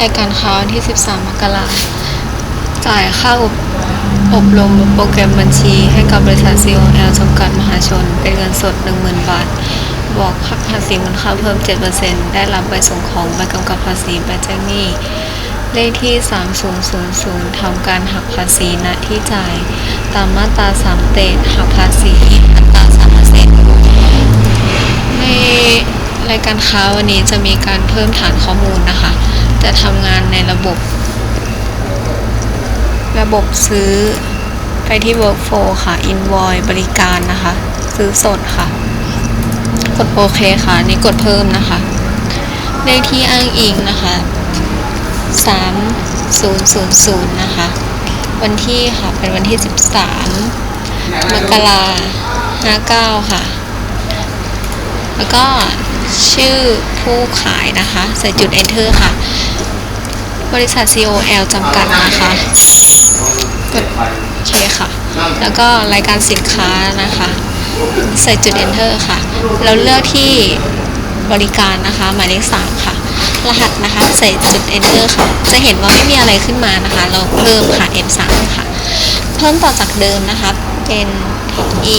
รายการค้าวันที่ 13 มกราจ่ายค่าอบอบรมโปรแกรมบัญชีให้กับบริษัท COL จำกัดมหาชน เป็นเงินสด 10,000 บาทบอกหักภาษีมูลค่าเพิ่ม 7%ได้รับใบส่งของใบกำกับภาษีใบแจ้งหนี้ เลขที่ 3000ทำการหักภาษีณที่จ่าย ตามมาตรา3เตดหักภาษีอัตรา3%ในรายการค้าวันนี้จะมีการเพิ่มฐานข้อมูลนะคะ จะทำงานในระบบ ระบบซื้อไปที่ workflow ค่ะ invoice บริการนะคะ ซื้อสดค่ะ กดโอเคค่ะนี่กดเพิ่มนะคะ เลขที่อ้างอิงนะคะ3000นะคะ วันที่ค่ะเป็นวันที่ 13 มกรา59ค่ะ แล้วก็ ชื่อผู้ขายนะคะ ใส่จุด enter ค่ะ บริษัท COL จำกัดนะคะ กดโอเคค่ะ แล้วก็รายการสินค้านะคะ ใส่จุด enter ค่ะ แล้วเลือกที่บริการนะคะ หมายเลข3ค่ะ รหัสนะคะ ใส่จุด enter ค่ะ จะเห็นว่าไม่มีอะไรขึ้นมานะคะ เราเพิ่มค่ะ F3 ค่ะ เพิ่มต่อจากเดิมนะคะ เป็น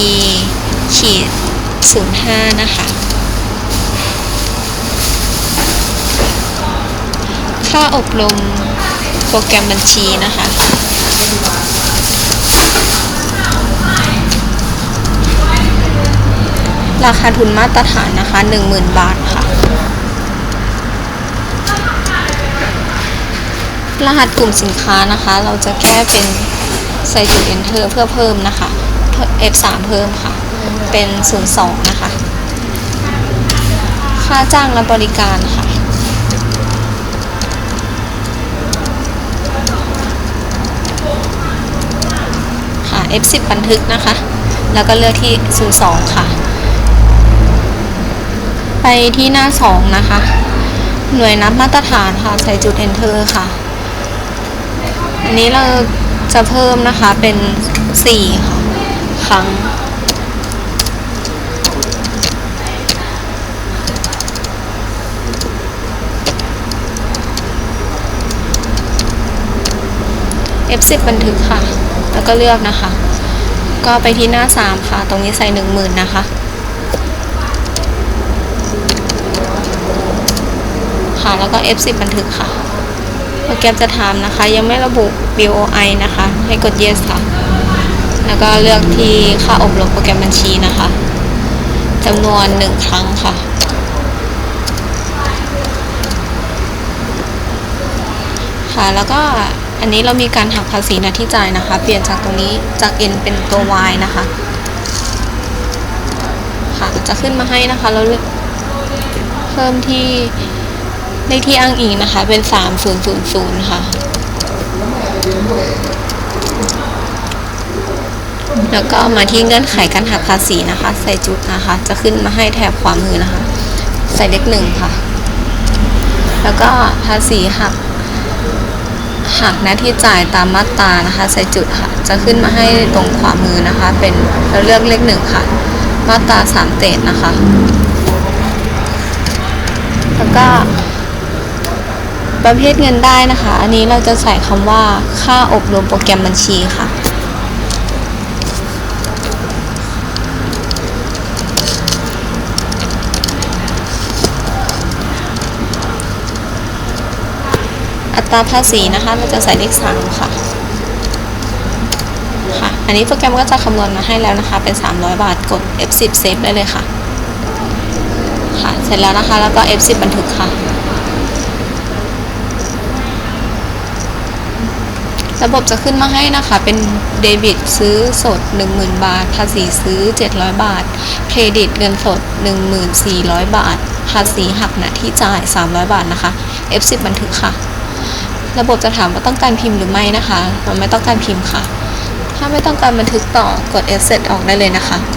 e ขีด05 นะคะ ค่าอบรมโปรแกรมบัญชีนะคะ ราคาทุนมาตรฐานนะคะ 10,000 บาทค่ะ รหัสกลุ่มสินค้านะคะ เราจะแก้เป็นใส่จุด enter เพื่อเพิ่มนะคะ F3 เพิ่มค่ะ เป็น 02 นะคะ ค่าจ้างและบริการค่ะ F10 บันทึกนะคะ แล้วก็เลือกที่ 02 ค่ะ ไปที่หน้า 2 นะคะ หน่วยนับมาตรฐานค่ะ ใส่จุด enter ค่ะ อันนี้เราจะเพิ่มนะคะเป็น 4 ค่ะ ครั้ง F10 บันทึกค่ะ แล้วก็เลือกนะคะ ก็ไปที่หน้า 3 ค่ะ ตรงนี้ใส่ 10,000 นะคะค่ะแล้วก็ F10 บันทึกค่ะโปรแกรมจะถามนะคะ ยังไม่ระบุ BOI นะคะ ให้กด yes ค่ะ แล้วก็เลือกที่ค่าอบรมโปรแกรมบัญชีนะคะจำนวน 1 ครั้งค่ะค่ะแล้วก็ อันนี้เรามีการหักภาษีหน้าที่จ่ายนะคะ เปลี่ยนจากตรงนี้จาก N เป็นตัว Y นะคะ ค่ะจะขึ้นมาให้นะคะเราเลือกเพิ่มที่เลขที่อ้างอิงนะคะ เป็น 3000 ค่ะ แล้วก็มาที่เงื่อนไขการหักภาษีนะคะ ใส่จุดนะคะ จะขึ้นมาให้แถบขวามือนะคะ ใส่เลขหนึ่งค่ะ แล้วก็ภาษีหัก หักหน้าที่จ่ายตามมาตรานะคะ ใส่จุดค่ะ จะขึ้นมาให้ตรงขวามือนะคะ เป็นเราเลือกเลขหนึ่งค่ะ มาตราสามเตดนะคะ แล้วก็ ประเภทเงินได้นะคะ อันนี้เราจะใส่คำว่าค่าอบรมโปรแกรมบัญชีค่ะ อัตราภาษีนะคะ เราจะใส่เลขสามค่ะค่ะ อันนี้โปรแกรมก็จะคำนวณมาให้แล้วนะคะ เป็น 300 บาทกด F10 เซฟได้เลยค่ะ ค่ะ เสร็จแล้วนะคะ แล้วก็ F10 บันทึกค่ะ ระบบจะขึ้นมาให้นะคะ เป็นเดบิตซื้อสด 10,000 บาท ภาษีซื้อ 700 บาท เครดิตเงินสด 1400 บาท ภาษีหักหน้าที่จ่าย 300 บาทนะคะ F10 บันทึกค่ะ ระบบจะถามว่าต้องการพิมพ์หรือไม่นะคะ เราไม่ต้องการพิมพ์ค่ะ ถ้าไม่ต้องการบันทึกต่อกด Asset ออกได้เลยนะคะ